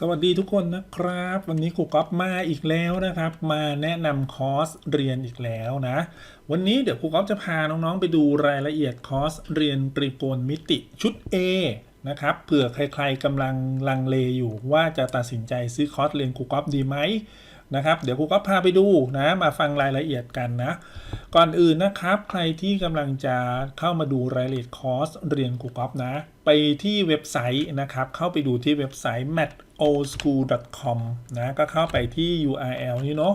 สวัสดีทุกคนนะครับ วันนี้ครูก๊อฟมาอีกแล้วนะครับ มาแนะนำคอร์สเรียนอีกแล้วนะ วันนี้เดี๋ยวครูก๊อฟจะพาน้องๆไปดูรายละเอียดคอร์สเรียนตรีโกณมิติชุด A นะครับเผื่อใครๆกำลังลังเลอยู่ว่าจะตัดสินใจซื้อคอร์สเรียนครูก๊อฟดีไหมนะครับเดี๋ยวครูก๊อฟพาไปดูนะมาฟังรายละเอียดกันนะ ก่อนอื่นนะครับ ใครที่กำลังจะเข้ามาดูรายละเอียดคอร์สเรียนครูก๊อฟนะ ไปที่เว็บไซต์นะครับ เข้าไปดูที่เว็บไซต์ mat oldschool.com นะก็เข้าไปที่ URL นี้เนาะ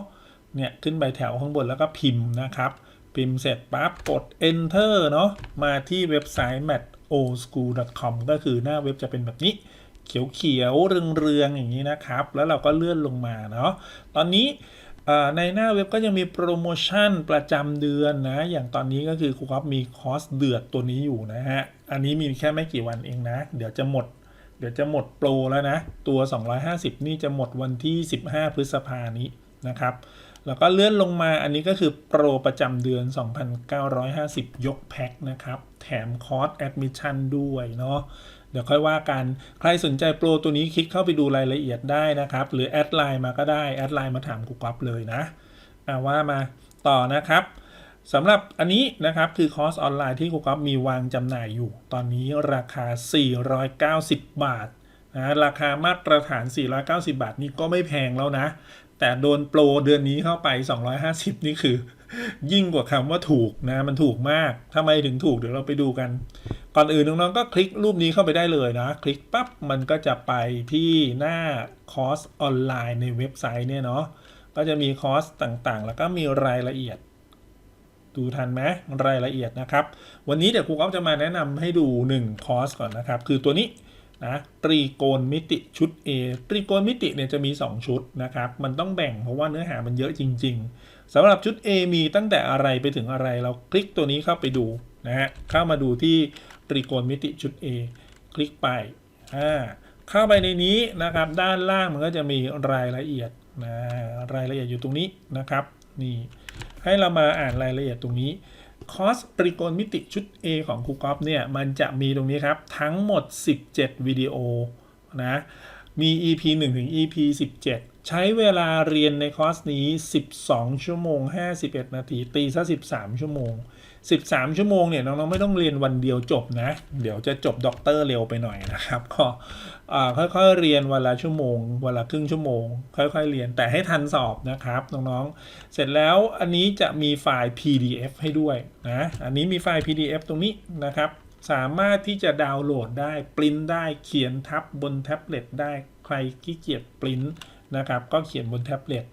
เนี่ยขึ้นไปแถวข้างบนแล้วก็พิมพ์นะครับ พิมพ์เสร็จปั๊บกด enter เนาะมาที่เว็บไซต์ matoldschool.com ก็คือหน้าเว็บจะเป็นแบบนี้ เขียวๆเรืองๆอย่างนี้นะครับ แล้วเราก็เลื่อนลงมาเนาะตอนนี้ในหน้าเว็บก็ยังมีโปรโมชั่นประจำเดือนนะ อย่างตอนนี้ก็คือครูครับมีคอร์สเดือดตัวนี้อยู่นะฮะ อันนี้มีแค่ไม่กี่วันเองนะ เดี๋ยวจะหมด เดี๋ยวจะหมดโปรแล้วนะ ตัว 250 นี่จะหมดวันที่ 15 พฤษภานี้นะครับ แล้วก็เลื่อนลงมาอันนี้ก็คือโปรประจำเดือน 2,950 ยกแพ็คนะครับ แถมคอร์สแอดมิชชั่นด้วยเนาะเดี๋ยวค่อยว่ากัน ใครสนใจโปรตัวนี้คลิกเข้าไปดูรายละเอียดได้นะครับ หรือแอดไลน์มาก็ได้ แอดไลน์มาถามกูก๊อฟเลยนะอ่าว่ามาต่อนะครับ สำหรับอันนี้นะครับคือคอร์สออนไลน์ที่ครูก๊อฟมีวางจำหน่ายอยู่ ตอนนี้ราคา 490 บาทนะราคามาตรฐาน 490 บาทนี่ก็ไม่แพงแล้วนะ แต่โดนโปรเดือนนี้เข้าไป 250 นี่คือ ยิ่งกว่าคำว่าถูกนะ มันถูกมากทำไมถึงถูกเดี๋ยวเราไปดูกัน ก่อนอื่นน้องๆก็คลิกรูปนี้เข้าไปได้เลยนะ คลิกปั๊บมันก็จะไปที่หน้าคอร์สออนไลน์ในเว็บไซต์เนี่ยเนาะก็จะมีคอร์สต่างๆ แล้วก็มีรายละเอียด ดูทันไหมรายละเอียดนะครับ วันนี้เดี๋ยวครูก๊อฟจะมาแนะนำให้ดู 1 คอร์สก่อนนะครับ คือตัวนี้นะตรีโกณมิติชุด A ตรีโกณมิติเนี่ยจะมี 2 ชุดนะครับ มันต้องแบ่งเพราะว่าเนื้อหามันเยอะจริง ๆสำหรับชุด A มีตั้งแต่อะไรไปถึงอะไรเราคลิกตัวนี้เข้าไปดูนะฮะเข้ามาดูที่ตรีโกณมิติชุด A คลิกไปอ่าเข้าไปในนี้นะครับ ด้านล่างมันก็จะมีรายละเอียดนะรายละเอียดอยู่ตรงนี้นะครับนี่ ให้เรามาอ่านรายละเอียดตรงนี้คอสตริโกนมิติชุด A ของครูกอฟเนี่ยมันจะมีตรงนี้ครับ ทั้งหมด 17 วิดีโอนะ มี EP 1 ถึง EP 17 ใช้เวลาเรียนในคอร์สนี้ 12 ชั่วโมง 51 นาที ตีซะ 13 ชั่วโมง 13 ชั่วโมงเนี่ยน้องๆไม่ต้องเรียนวันเดียวจบนะ เดี๋ยวจะจบด็อกเตอร์เร็วไปหน่อยนะครับก็ค่อยๆเรียนวันละชั่วโมงวันละครึ่งชั่วโมง ค่อยๆเรียนแต่ให้ทันสอบนะครับน้องๆเสร็จแล้วอันนี้จะมีไฟล์ PDF ให้ด้วยนะอันนี้มีไฟล์ PDF ตรงนี้นะครับสามารถที่จะดาวน์โหลดได้ปริ้นได้เขียนทับบนแท็บเล็ตได้ใครขี้เกียจปริ้นนะครับก็เขียนบนแท็บเล็ต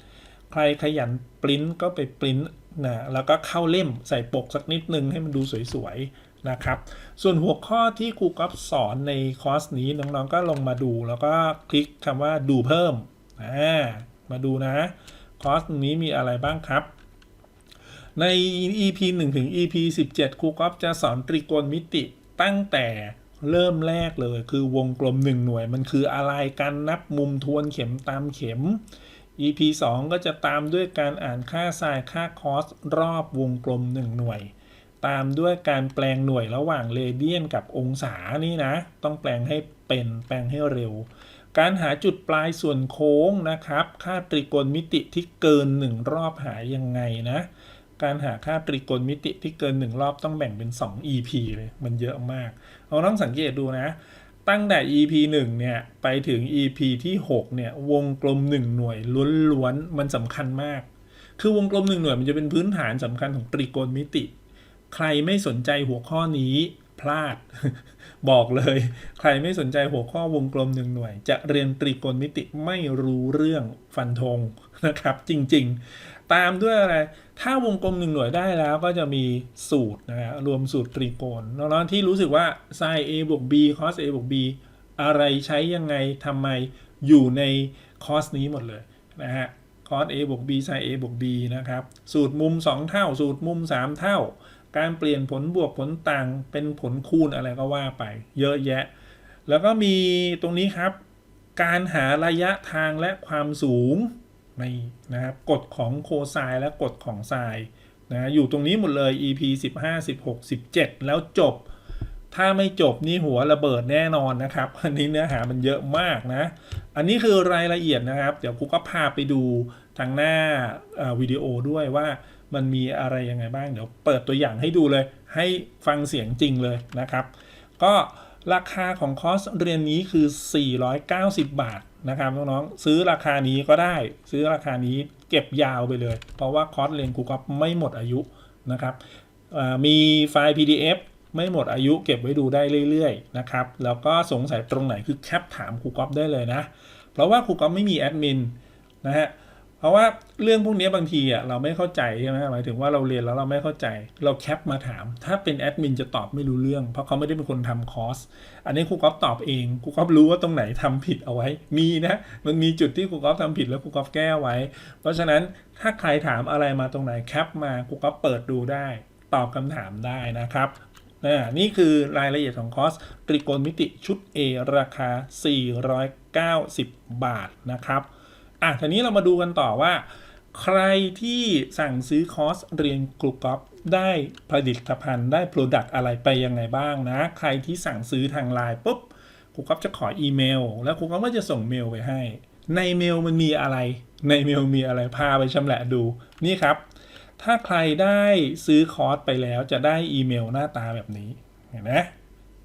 ใครขยันปริ้นก็ไปปริ้น นะแล้วก็เข้าเล่มใส่ปกสักนิดนึงให้มันดูสวยๆนะครับส่วนหัวข้อที่ครูก๊อฟสอนในคอร์สนี้น้องๆก็ลงมาดูแล้วก็คลิกคำว่าดูเพิ่มอ่ามาดูนะคอร์สนี้มีอะไรบ้างครับ ใน EP 1 ถึง EP 17 ครูก๊อฟจะสอนตรีโกณมิติตั้งแต่เริ่มแรกเลยคือวงกลม 1 หน่วยมันคืออะไรการนับมุมทวนเข็มตามเข็ม EP 2 ก็จะตามด้วยการอ่านค่าไซน์ค่าคอสรอบวงกลม 1 หน่วย ตามด้วยการแปลงหน่วยระหว่างเรเดียนกับองศานี่นะ ต้องแปลงให้เป็นแปลงให้เร็ว การหาจุดปลายส่วนโค้งนะครับ ค่าตรีโกณมิติที่เกิน 1 รอบหายังไงนะ การหาค่าตรีโกณมิติที่เกิน 1 รอบต้องแบ่งเป็น 2 EP เลย มันเยอะมาก เราต้องสังเกตดูนะ ตั้งแต่ EP 1 เนี่ย ไปถึง EP ที่ 6 เนี่ย วงกลม 1 หน่วยล้วนๆ มันสำคัญมาก คือวงกลม 1 หน่วยมันจะเป็นพื้นฐานสำคัญของตรีโกณมิติ ใครไม่สนใจหัวข้อนี้พลาด บอกเลย ใครไม่สนใจหัวข้อวงกลมหนึ่งหน่วย จะเรียนตรีโกณมิติไม่รู้เรื่องฟันธงนะครับ จริง ๆ ตามด้วยอะไร ถ้าวงกลมหนึ่งหน่วยได้แล้วก็จะมีสูตรนะฮะรวมสูตรตรีโกณน้องๆที่รู้สึกว่า sin a บวก b cos a บวก b อะไรใช้ยังไงทำไมอยู่ในคอสนี้หมดเลยนะฮะ cos a บวก b sin a บวก b นะครับ สูตรมุม 2 เท่า สูตรมุม 3 เท่า การเปลี่ยนผลบวกผลต่างเป็นผลคูณอะไรก็ว่าไป เยอะแยะ แล้วก็มีตรงนี้ครับ การหาระยะทางและความสูง ในนะครับกฎของโคไซน์และกฎของไซน์นะอยู่ตรงนี้หมดเลย EP 15 16 17 แล้วจบ ถ้าไม่จบนี่หัวระเบิดแน่นอนนะครับอันนี้เนื้อหามันเยอะมากนะ อันนี้คือรายละเอียดนะครับ เดี๋ยวกูก็พาไปดูทางหน้าวิดีโอด้วยว่ามันมีอะไรยังไงบ้าง เดี๋ยวเปิดตัวอย่างให้ดูเลย ให้ฟังเสียงจริงเลยนะครับ ก็ ราคาของคอร์สเรียนนี้คือ 490 บาทนะครับน้องๆซื้อราคานี้ก็ได้ ซื้อราคานี้เก็บยาวไปเลย เพราะว่าคอร์สเรียนกูก็ไม่หมดอายุนะครับมีไฟล์ PDF ไม่หมดอายุเก็บไว้ดูได้เรื่อยๆนะครับแล้วก็สงสัยตรงไหนคือแคปถามครูก๊อฟได้เลยนะ เพราะว่าครูก๊อฟไม่มีแอดมินนะฮะ เพราะว่าเรื่องพวกนี้บางทีอะเราไม่เข้าใจใช่ไหมหมายถึงว่าเราเรียนแล้วเราไม่เข้าใจ เราแคปมาถาม ถ้าเป็นแอดมินจะตอบไม่รู้เรื่อง เพราะเขาไม่ได้เป็นคนทำคอร์สอันนี้ครูก๊อฟตอบเองครูก๊อฟรู้ว่าตรงไหนทำผิดเอาไว้ มีนะมันมีจุดที่ครูก๊อฟทำผิดแล้วครูก๊อฟแก้ไว้ เพราะฉะนั้นถ้าใครถามอะไรมาตรงไหนแคปมาครูก๊อฟเปิดดูได้ ตอบคำถามได้นะครับนี่คือรายละเอียดของคอร์สตรีโกณมิติชุด A ราคา 490 บาทนะครับ อะทีนี้เรามาดูกันต่อว่า ใครที่สั่งซื้อคอร์สเรียนกลุ่มกอล์ฟได้ผลิตภัณฑ์ได้โปรดักต์อะไรไปยังไงบ้างนะ ใครที่สั่งซื้อทางไลน์ปุ๊บครูก๊อฟจะขออีเมล แล้วครูก๊อฟก็จะส่งเมลไปให้ ในเมลมันมีอะไร ในเมลมีอะไรพาไปชำแหละดูนี่ครับ ถ้าใครได้ซื้อคอร์สไปแล้วจะได้อีเมลหน้าตาแบบนี้เห็นไหม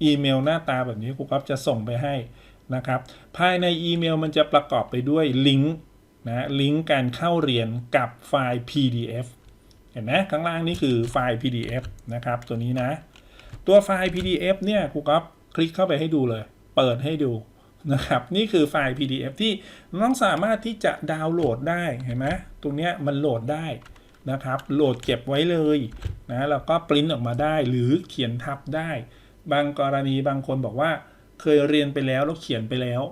อีเมลหน้าตาแบบนี้ครูก๊อฟจะส่งไปให้ นะครับ ภายในอีเมลมันจะประกอบไปด้วยลิงก์นะลิงก์การเข้าเรียนกับไฟล์ PDF เห็นไหมข้างล่างนี่คือไฟล์ PDF นะครับ ตัวนี้นะ ตัวไฟล์ PDF เนี่ยครูก๊อฟคลิกเข้าไปให้ดูเลย เปิดให้ดูนะครับ นี่คือไฟล์ PDF ที่น้องสามารถที่จะดาวน์โหลดได้เห็นไหมตรงเนี้ยมันโหลดได้นะครับ โหลดเก็บไว้เลยนะแล้วก็ปริ้นออกมาได้หรือเขียนทับได้ บางกรณีบางคนบอกว่า เคยเรียนไปแล้วแล้วเขียนไปแล้ว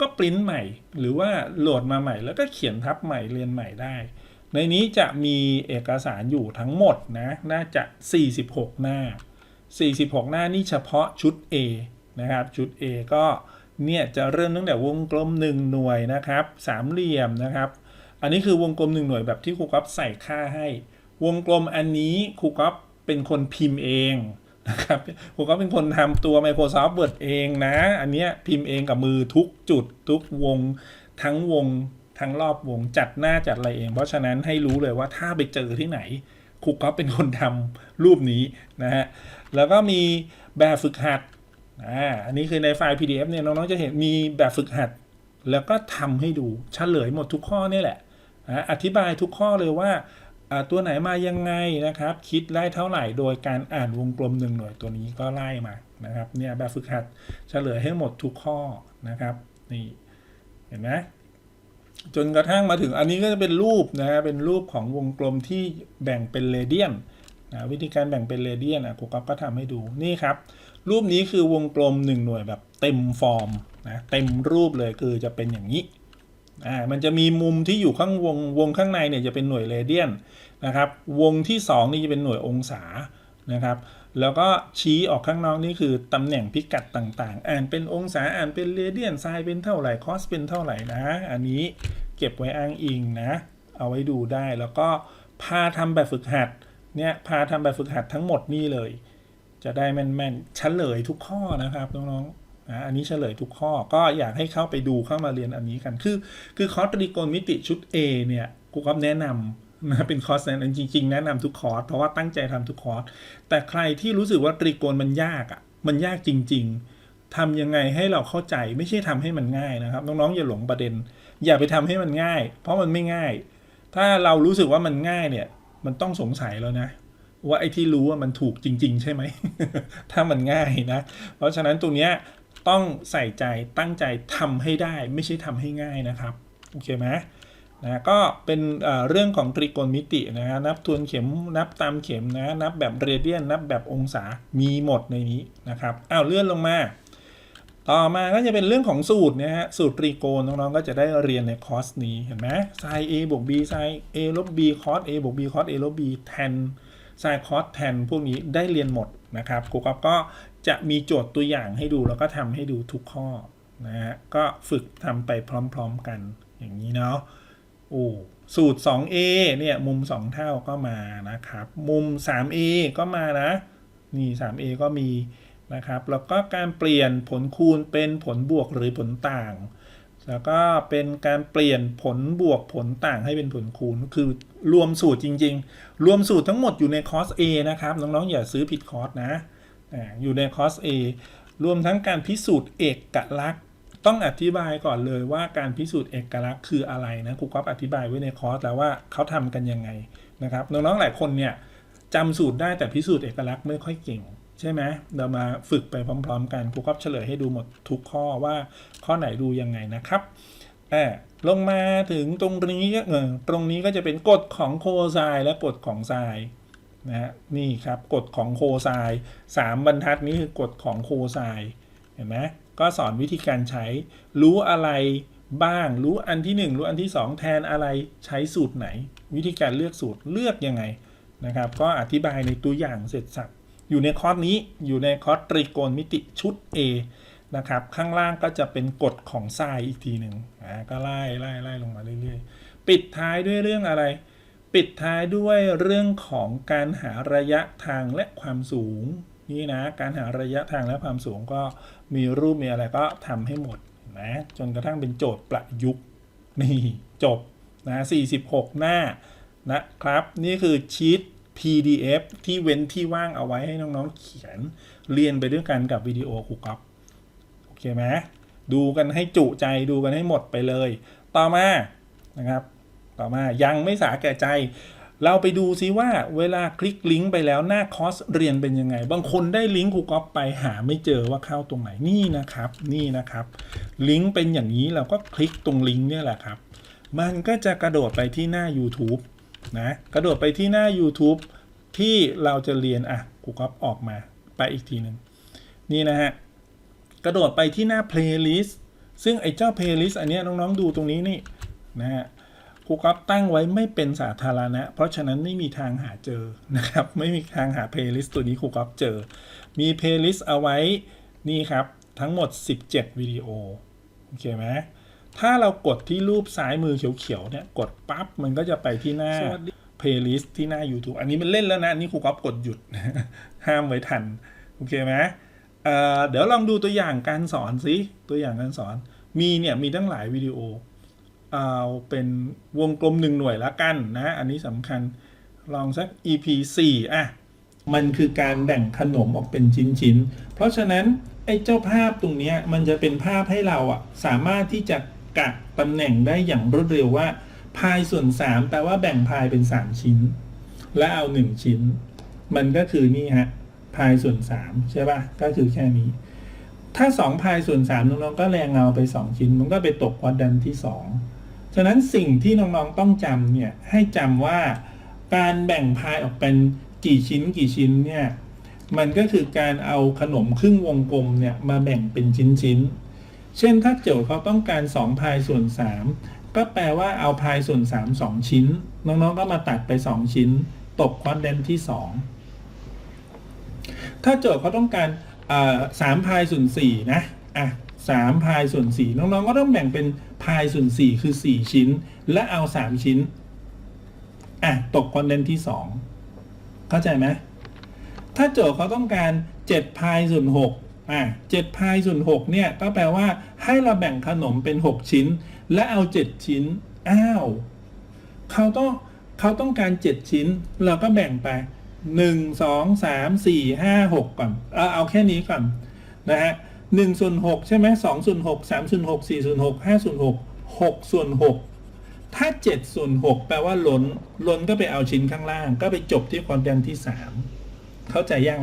ก็ปริ้นใหม่ หรือว่าโหลดมาใหม่ แล้วก็เขียนทับใหม่เรียนใหม่ได้ ในนี้จะมีเอกสารอยู่ทั้งหมดนะ น่าจะ 46 หน้า 46 หน้านี่เฉพาะชุด A นะครับ ชุด A ก็เนี่ยจะเริ่มตั้งแต่วงกลม 1 หน่วยนะครับ สามเหลี่ยมนะครับ อันนี้คือวงกลม 1 หน่วยแบบที่ครูก๊อฟใส่ค่าให้ วงกลมอันนี้ครูก๊อฟเป็นคนพิมพ์เอง นะครับครูก๊อฟเป็นคนทำตัว Microsoft Word เองนะ อันเนี้ยพิมพ์เองกับมือทุกจุดทุกวง ทั้งวง ทั้งรอบวงจัดหน้าจัดอะไรเอง เพราะฉะนั้นให้รู้เลยว่าถ้าไปเจอที่ไหนครูก๊อฟเป็นคนทำรูปนี้นะฮะแล้วก็มีแบบฝึกหัดอ่าอันนี้คือในไฟล์ PDF เนี่ยน้องๆจะเห็นมีแบบฝึกหัด แล้วก็ทำให้ดูเฉลยหมดทุกข้อนี่แหละอธิบายทุกข้อเลยว่า ตัวไหนมายังไงนะครับ คิดได้เท่าไหร่โดยการอ่านวงกลมหนึ่งหน่วยตัวนี้ก็ไล่มานะครับเนี่ยแบบฝึกหัดเฉลยให้หมดทุกข้อนะครับนี่เห็นไหมจนกระทั่งมาถึงอันนี้ก็จะเป็นรูปนะฮะเป็นรูปของวงกลมที่แบ่งเป็นเรเดียนนะวิธีการแบ่งเป็นเรเดียนอะครูก๊อฟก็ทำให้ดูนี่ครับ รูปนี้คือวงกลม 1 หน่วยแบบเต็มฟอร์มนะเต็มรูปเลยคือจะเป็นอย่างนี้ อ่ามันจะมีมุมที่อยู่ข้างวงวงข้างในเนี่ยจะเป็นหน่วยเรเดียนนะครับวงที่ 2 นี่จะเป็นหน่วยองศานะครับแล้วก็ชี้ออกข้างนอกนี่คือตำแหน่งพิกัดต่างๆ อ่านเป็นองศาอ่านเป็นเรเดียนไซน์เป็นเท่าไหร่คอสเป็นเท่าไหร่นะ อันนี้เก็บไว้อ้างอิงนะ เอาไว้ดูได้แล้วก็พาทำแบบฝึกหัดเนี่ยพาทำแบบฝึกหัดทั้งหมดนี่เลย จะได้แม่นๆเฉลยทุกข้อนะครับน้องๆ นะอันนี้เฉลยทุกข้อก็อยากให้เข้าไปดูเข้ามาเรียนอันนี้กัน คือ คือคอร์สตรีโกณมิติชุด A เนี่ยกูก็แนะนำนะเป็นคอร์สแนะนำจริง ๆ แนะนำทุกคอร์สเพราะว่าตั้งใจทำทุกคอร์สแต่ใครที่รู้สึกว่าตรีโกณมันยากอะ่ะมันยากจริง ๆทำยังไงให้เราเข้าใจไม่ใช่ทำให้มันง่ายนะครับ น้องๆอย่าหลงประเด็น อย่าไปทำให้มันง่าย เพราะมันไม่ง่าย ถ้าเรารู้สึกว่ามันง่ายเนี่ย มันต้องสงสัยแล้วนะ ว่าไอ้ที่รู้ว่ามันถูกจริง ๆ ใช่ไหม ถ้ามันง่ายนะ เพราะฉะนั้นตรงเนี้ย ต้องใส่ใจตั้งใจทำให้ได้ ไม่ใช่ทำให้ง่ายนะครับ โอเคไหมนะก็เป็นเรื่องของตรีโกณมิตินะนับทวนเข็มนับตามเข็มนะนับแบบเรเดียน นับแบบองศามีหมดในนี้นะครับอ้าวเลื่อนลงมา ต่อมาก็จะเป็นเรื่องของสูตรนะฮะสูตรตรีโกณน้องๆก็จะได้เรียนในคอร์สนี้เห็นไหมไซน์ a บวก b ไซน์ a ลบ b คอส a บวก b คอส a ลบ b แทนไซน์คอสแทนพวกนี้ได้เรียนหมดนะครับครูก๊อฟก็ จะมีโจทย์ตัวอย่างให้ดูแล้วก็ทำให้ดูทุกข้อนะฮะก็ฝึกทำไปพร้อมๆกันอย่างนี้เนาะโอ้สูตร 2a เนี่ยมุม 2 เท่าก็มานะครับ มุม 3a ก็มานะนี่ 3a ก็มีนะครับ แล้วก็การเปลี่ยนผลคูณเป็นผลบวกหรือผลต่าง แล้วก็เป็นการเปลี่ยนผลบวกผลต่างให้เป็นผลคูณ คือรวมสูตรจริง ๆ รวมสูตรทั้งหมดอยู่ในคอร์ส A นะครับ น้องๆอย่าซื้อผิดคอร์สนะ อยู่ในคอร์ส A รวมทั้งการพิสูจน์เอกลักษณ์ ต้องอธิบายก่อนเลยว่าการพิสูจน์เอกลักษณ์คืออะไรนะครูก๊อฟอธิบายไว้ในคอร์สแล้วว่าเขาทำกันยังไงนะครับน้องๆหลายคนเนี่ยจำสูตรได้แต่พิสูจน์เอกลักษณ์ไม่ค่อยเก่งใช่ไหมเรามาฝึกไปพร้อม ๆ กันครูก๊อฟเฉลยให้ดูหมดทุกข้อว่าข้อไหนดูยังไงนะครับอ่าลงมาถึงตรงนี้เออตรงนี้ก็จะเป็นกฎของโคไซน์และกฎของไซ นะฮะนี่ครับกฎของโคไซน์สามบรรทัดนี้คือกฎของโคไซน์เห็นไหมก็สอนวิธีการใช้ รู้อะไรบ้าง รู้อันที่หนึ่งรู้อันที่สองแทนอะไรใช้สูตรไหน วิธีการเลือกสูตรเลือกยังไงนะครับ ก็อธิบายในตัวอย่างเสร็จสับอยู่ในคอร์สนี้อยู่ในคอร์สตรีโกณมิติชุด A นะครับ ข้างล่างก็จะเป็นกฎของไซน์อีกทีหนึ่งอ่าก็ไล่ไล่ไล่ลงมาเรื่อยๆ ปิดท้ายด้วยเรื่องอะไร ปิดท้ายด้วยเรื่องของการหาระยะทางและความสูง นี่นะ การหาระยะทางและความสูงก็มีรูปมีอะไรก็ทำให้หมดนะจนกระทั่งเป็นโจทย์ประยุกต์นี่จบนะ46 หน้านะครับ นี่คือชีต PDF ที่เว้นที่ว่างเอาไว้ให้น้องๆ เขียนเรียนไปด้วยกันกับวิดีโอครูก๊อฟโอเคไหมดูกันให้จุใจดูกันให้หมดไปเลย ต่อมานะครับ ต่อมายังไม่สาแก่ใจ เราไปดูซิว่าเวลาคลิกลิงก์ไปแล้วหน้าคอร์สเรียนเป็นยังไง บางคนได้ลิงก์ครูก๊อฟไปหาไม่เจอว่าเข้าตรงไหนนี่นะครับ นี่นะครับ ลิงก์เป็นอย่างนี้เราก็คลิกตรงลิงก์เนี่ยแหละครับ มันก็จะกระโดดไปที่หน้า YouTube นะกระโดดไปที่หน้า YouTube ที่เราจะเรียนอะครูก๊อฟออกมาไปอีกทีหนึ่งนี่นะฮะกระโดดไปที่หน้า playlist ซึ่งไอ้เจ้า playlist อันนี้น้องๆดูตรงนี้นี่นะฮะ ครูก๊อฟตั้งไว้ไม่เป็นสาธารณะ เพราะฉะนั้นไม่มีทางหาเจอนะครับ ไม่มีทางหา playlist ตัวนี้ครูก๊อฟเจอ มี playlist เอาไว้นี่ครับ ทั้งหมด 17 วิดีโอ โอเคไหมถ้าเรากดที่รูปซ้ายมือเขียวๆเนี่ยกดปั๊บ มันก็จะไปที่หน้า playlist ที่หน้า YouTube อันนี้มันเล่นแล้วนะ นี่ครูก๊อฟกดหยุด ห้ามไว้ทัน โอเคไหมเอ่อเดี๋ยวลองดูตัวอย่างการสอนสิตัวอย่างการสอนมีเนี่ยมีตั้งหลายวิดีโอ เอาเป็นวงกลมหนึ่งหน่วยละกันนะ อันนี้สำคัญลองสัก EP 4อะ มันคือการแบ่งขนมออกเป็นชิ้นๆ เพราะฉะนั้น ไอ้เจ้าภาพตรงนี้มันจะเป็นภาพให้เราอะ สามารถที่จะกะตำแหน่งได้อย่างรวดเร็วว่าพายส่วน 3 แปลว่าแบ่งพายเป็น 3 ชิ้น และเอา 1 ชิ้น มันก็คือนี่ฮะพายส่วน 3 ใช่ป่ะ ก็คือแค่นี้ ถ้า 2 พายส่วน3น้องๆก็แรงเงาไป 2 ชิ้น มันก็ไปตกควอดดันที่ 2 ฉะนั้นสิ่งที่น้องๆต้องจำเนี่ยให้จำว่าการแบ่งพายออกเป็นกี่ชิ้นกี่ชิ้นเนี่ยมันก็คือการเอาขนมครึ่งวงกลมเนี่ยมาแบ่งเป็นชิ้นๆ เช่นถ้าโจทย์เขาต้องการ2พายส่วน 3 ก็แปลว่าเอาพายส่วน 3 2 ชิ้น น้องๆก็มาตัดไป 2 ชิ้น ตกควอดแดนที่ 2 ถ้าโจทย์เขาต้องการสามพายส่วนสี่นะอะ สามพายส่วนสี่น้องๆก็ต้องแบ่งเป็นพายส่วนสี่คือสี่ชิ้น และเอาสามชิ้น อะ ตกคอดแดนที่สองเข้าใจไหมถ้าโจทย์เขาต้องการเจ็ดพายส่วนหกอะเจ็ดพายส่วนหกเนี่ยก็แปลว่าให้เราแบ่งขนมเป็นหกชิ้น และเอาเจ็ดชิ้น อ้าวเขาต้องเขาต้องการเจ็ดชิ้น เราก็แบ่งไปหนึ่งสองสามสี่ห้าหกก่อน เอาเอาแค่นี้ก่อนนะฮะ หนึ่งส่วนหกใช่ไหมสองส่วนหกสามส่วนหกสี่ส่วนหกห้าส่วนหกหกส่วนหกถ้าเจ็ดส่วนหกแปลว่าล้น ล้นก็ไปเอาชิ้นข้างล่าง ก็ไปจบที่ควอนแดนที่สามเข้าใจยัง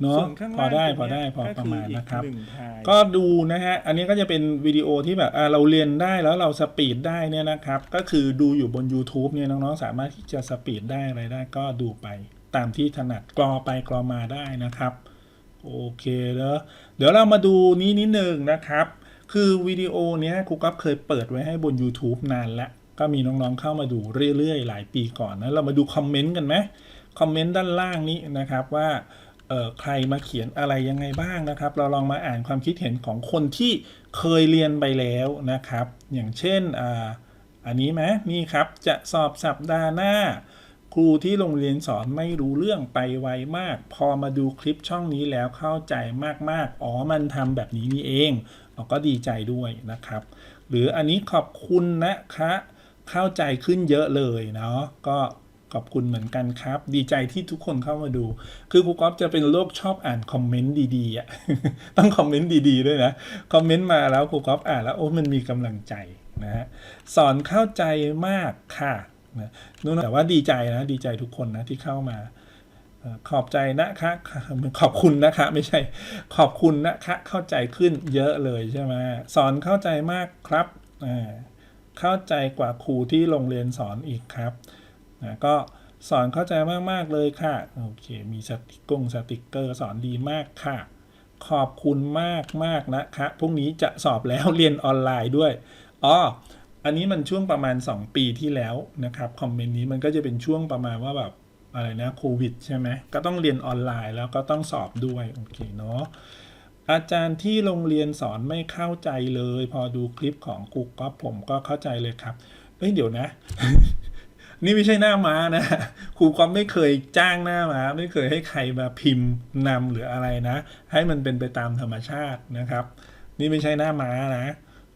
เนาะส่วนข้างพอล่างได้ตรงพอได้เนี้ยพอก็ประมาณอีกนะครับหนึ่งพายก็ดูนะฮะ อันนี้ก็จะเป็นวิดีโอที่แบบอ่าเราเรียนได้แล้วเราสปีดได้เนี่ยนะครับ ก็คือดูอยู่บน YouTube เนี่ยน้องๆ สามารถที่จะสปีดได้อะไรได้ ก็ดูไปตามที่ถนัดกรอไปกรอมาได้นะครับ โอเคแล้วเดี๋ยวเรามาดูนี้นิดนึงนะครับ คือวิดีโอเนี้ยครูกับเคยเปิดไว้ให้บน YouTube นานแล้วก็มีน้องๆเข้ามาดูเรื่อยๆ หลายปีก่อนนะเรามาดูคอมเมนต์กันไหมคอมเมนต์ด้านล่างนี้นะครับว่าใครมาเขียนอะไรยังไงบ้างนะครับ เราลองมาอ่านความคิดเห็นของคนที่เคยเรียนไปแล้วนะครับ อย่างเช่นออันนี้ไหมนี่ครับจะสอบสัปดาห์หน้า ครูที่โรงเรียนสอนไม่รู้เรื่องไปไวมาก พอมาดูคลิปช่องนี้แล้วเข้าใจมากๆ อ๋อมันทำแบบนี้นี่เองเราก็ดีใจด้วยนะครับ หรืออันนี้ขอบคุณนะคะเข้าใจขึ้นเยอะเลยเนาะก็ขอบคุณเหมือนกันครับ ดีใจที่ทุกคนเข้ามาดู คือครูก๊อฟจะเป็นโรคชอบอ่านคอมเมนต์ดีๆอะต้องคอมเมนต์ดีๆด้วยนะคอมเมนต์มาแล้วครูก๊อฟอ่านแล้วโอ้มันมีกำลังใจนะฮะสอนเข้าใจมากค่ะ นะนู่นแต่ว่าดีใจนะดีใจทุกคนนะที่เข้ามา ขอบใจนะคะขอบคุณนะคะ ไม่ใช่ ขอบคุณนะคะ เข้าใจขึ้นเยอะเลยใช่ไหมสอนเข้าใจมากครับเข้าใจกว่าครูที่โรงเรียนสอนอีกครับนะก็สอนเข้าใจมาก ๆ เลยค่ะ โอเค มีสติกกงสติกเกอร์สอนดีมากค่ะ ขอบคุณมากมากนะคะพรุ่งนี้จะสอบแล้วเรียนออนไลน์ด้วย อ๋อ อันนี้มันช่วงประมาณ 2 ปีที่แล้วนะครับคอมเมนต์นี้มันก็จะเป็นช่วงประมาณว่าแบบอะไรนะโควิดใช่ไหมก็ต้องเรียนออนไลน์แล้วก็ต้องสอบด้วยโอเคเนาะอาจารย์ที่โรงเรียนสอนไม่เข้าใจเลย พอดูคลิปของครูก๊อฟผมก็เข้าใจเลยครับเอ้ยเดี๋ยวนะ นี่ไม่ใช่หน้าม้านะครูก๊อฟไม่เคยจ้างหน้าม้า ไม่เคยให้ใครมาพิมพ์นำหรืออะไรนะ ให้มันเป็นไปตามธรรมชาตินะครับ นี่ไม่ใช่หน้าม้านะ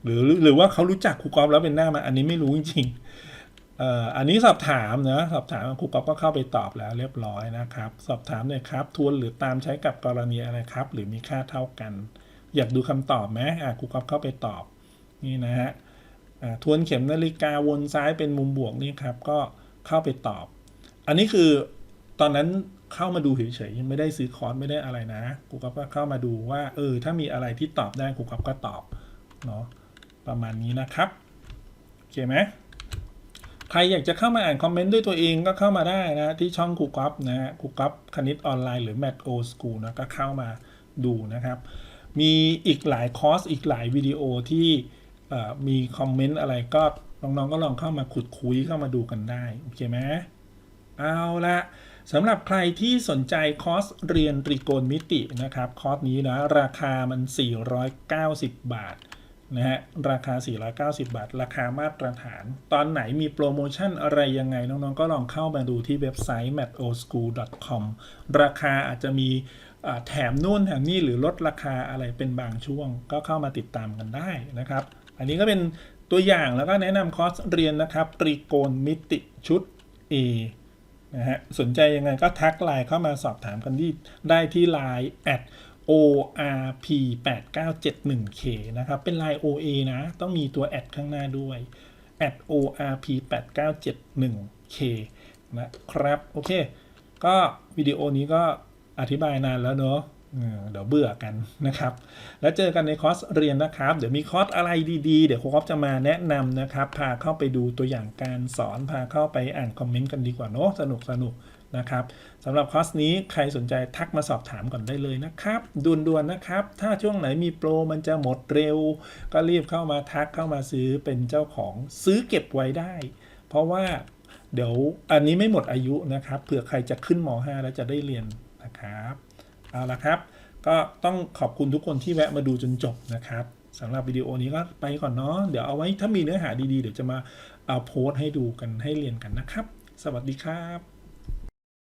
หรือหรือว่าเขารู้จักครูก๊อฟแล้วเป็นหน้ามาอันนี้ไม่รู้จริงๆอันนี้สอบถามนะสอบถามครูก๊อฟก็เข้าไปตอบแล้วเรียบร้อยนะครับ สอบถามเลยครับทวนหรือตามใช้กับกรณีอะไรครับ หรือมีค่าเท่ากัน อยากดูคำตอบไหมอะครูก๊อฟเข้าไปตอบนี่นะฮะอ่าทวนเข็มนาฬิกาวนซ้ายเป็นมุมบวกนี่ครับก็เข้าไปตอบ อันนี้คือตอนนั้นเข้ามาดูเฉยๆยังไม่ได้ซื้อคอร์สไม่ได้อะไรนะครูก๊อฟก็เข้ามาดูว่าเออถ้ามีอะไรที่ตอบได้ครูก๊อฟก็ตอบเนาะ ประมาณนี้นะครับโอเคไหมใครอยากจะเข้ามาอ่านคอมเมนต์ด้วยตัวเองก็เข้ามาได้นะที่ช่องครูก๊อฟนะฮะครูก๊อฟคณิตออนไลน์หรือ Math O School นะก็เข้ามาดูนะครับ มีอีกหลายคอร์สอีกหลายวิดีโอที่มีคอมเมนต์อะไรก็น้องๆก็ลองเข้ามาขุดคุยเข้ามาดูกันได้โอเคไหมเอาละสำหรับใครที่สนใจคอร์สเรียนตรีโกณมิตินะครับ คอร์สนี้นะราคามัน 490 บาท นะฮะราคา 490 บาท ราคามาตรฐาน ตอนไหนมีโปรโมชั่นอะไรยังไง น้องๆ ก็ลองเข้ามาดูที่เว็บไซต์ mathoschool.com ราคาอาจจะมีแถมนู่นแถมนี่หรือลดราคาอะไรเป็นบางช่วง ก็เข้ามาติดตามกันได้นะครับ อันนี้ก็เป็นตัวอย่างแล้วก็แนะนำคอร์สเรียนนะครับ ตรีโกณมิติชุด A นะฮะสนใจยังไงก็ทักไลน์เข้ามาสอบถามกันที่ได้ที่ไลน์ orp 8 9 7 1 k นะครับ เป็นไลน์ OA นะ ต้องมีตัว at ข้างหน้าด้วย at orp 8 9 7 1 k นะครับ โอเค ก็วิดีโอนี้ก็อธิบายนานแล้วเนอะเดี๋ยวเบื่อกันนะครับ แล้วเจอกันในคอร์สเรียนนะครับ เดี๋ยวมีคอร์สอะไรดีๆ เดี๋ยวครูกอฟจะมาแนะนำนะครับ พาเข้าไปดูตัวอย่างการสอน พาเข้าไปอ่านคอมเมนต์กันดีกว่าเนอะสนุกสนุก นะครับสำหรับคอร์สนี้ใครสนใจทักมาสอบถามก่อนได้เลยนะครับด่วนๆนะครับ ถ้าช่วงไหนมีโปรมันจะหมดเร็ว ก็รีบเข้ามาทักเข้ามาซื้อเป็นเจ้าของซื้อเก็บไว้ได้ เพราะว่าเดี๋ยวอันนี้ไม่หมดอายุนะครับเผื่อใครจะขึ้นม .5 แล้วจะได้เรียนนะครับเอาละครับ ก็ต้องขอบคุณทุกคนที่แวะมาดูจนจบนะครับสำหรับวิดีโอนี้ก็ไปก่อนเนาะเดี๋ยวเอาไว้ถ้ามีเนื้อหาดีๆ เดี๋ยวจะมาเอาโพสต์ให้ดูกันให้เรียนกันนะครับ สวัสดีครับ